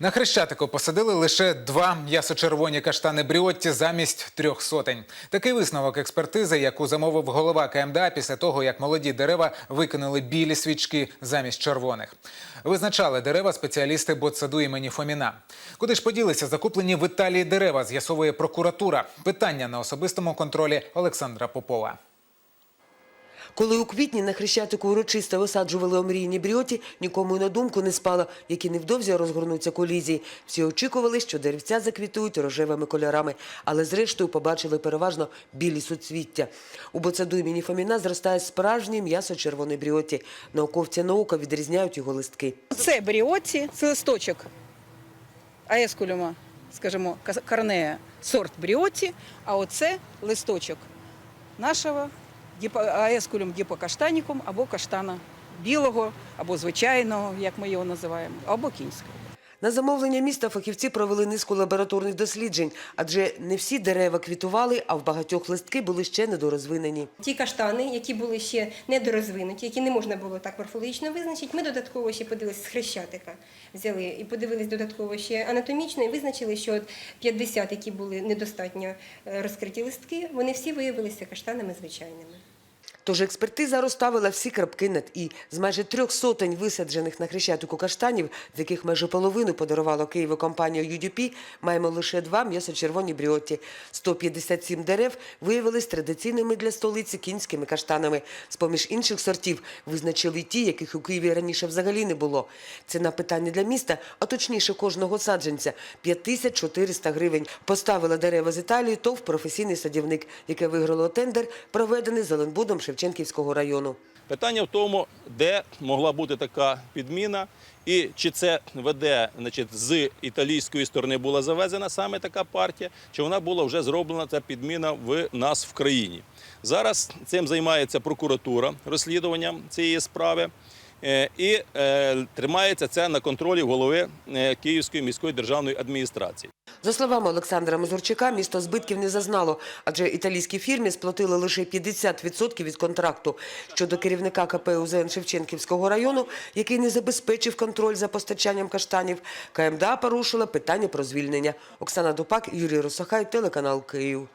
На Хрещатику посадили лише два м'ясо-червоні каштани Бріотті замість трьох сотень. Такий висновок експертизи, яку замовив голова КМДА після того, як молоді дерева викинули білі свічки замість червоних. Визначали дерева спеціалісти ботсаду імені Фоміна. Куди ж поділися закуплені в Італії дерева, з'ясовує прокуратура. Питання на особистому контролі Олександра Попова. Коли у квітні на Хрещатику урочисто висаджували омріяні бріоті, нікому й на думку не спало, які невдовзі розгорнуться колізії. Всі очікували, що деревця заквітують рожевими кольорами, але зрештою побачили переважно білі суцвіття. У боцаду імені Фоміна зростає справжнє м'ясо червоної бріоті. Науковці наука відрізняють його листки. Це бріоті, це листочок аескулюма, скажімо, корнея, сорт бріоті, а оце листочок нашого аескулюм гіпокаштанікум або каштана білого, або звичайного, як ми його називаємо, або кінського. На замовлення міста фахівці провели низку лабораторних досліджень, адже не всі дерева квітували, а в багатьох листки були ще недорозвинені. Ті каштани, які були ще недорозвинуті, які не можна було так морфологічно визначити, ми додатково ще подивилися з хрещатика. Взяли і подивились додатково ще анатомічно і визначили, що от 50, які були недостатньо е, розкриті листки, вони всі виявилися каштанами звичайними. Тож експертиза розставила всі крапки над «і». З майже трьох сотень висаджених на Хрещатику каштанів, з яких майже половину подарувала Києву компанія UDP, маємо лише два м'ясо-червоні бріоті. 157 дерев виявились традиційними для столиці кінськими каштанами. З-поміж інших сортів визначили ті, яких у Києві раніше взагалі не було. Ціна питання для міста, а точніше кожного саджанця – 5400 гривень. Поставила дерева з Італії ТОВ професійний садівник, яке виграло тендер, проведений Зеленбудом Шевченківського району. Питання в тому, де могла бути така підміна, і чи це веде, значить, з італійської сторони була завезена саме така партія, чи вона була вже зроблена ця підміна в нас в країні. Зараз цим займається прокуратура розслідуванням цієї справи. е, І е, тримається це на контролі голови е, Київської міської державної адміністрації. За словами Олександра Мазурчика, місто збитків не зазнало, адже італійській фірмі сплатили лише 50% від контракту. Щодо керівника КП УЗН Шевченківського району, який не забезпечив контроль за постачанням каштанів, КМДА порушила питання про звільнення. Оксана Дупак, Юрій Росахай, телеканал Київ.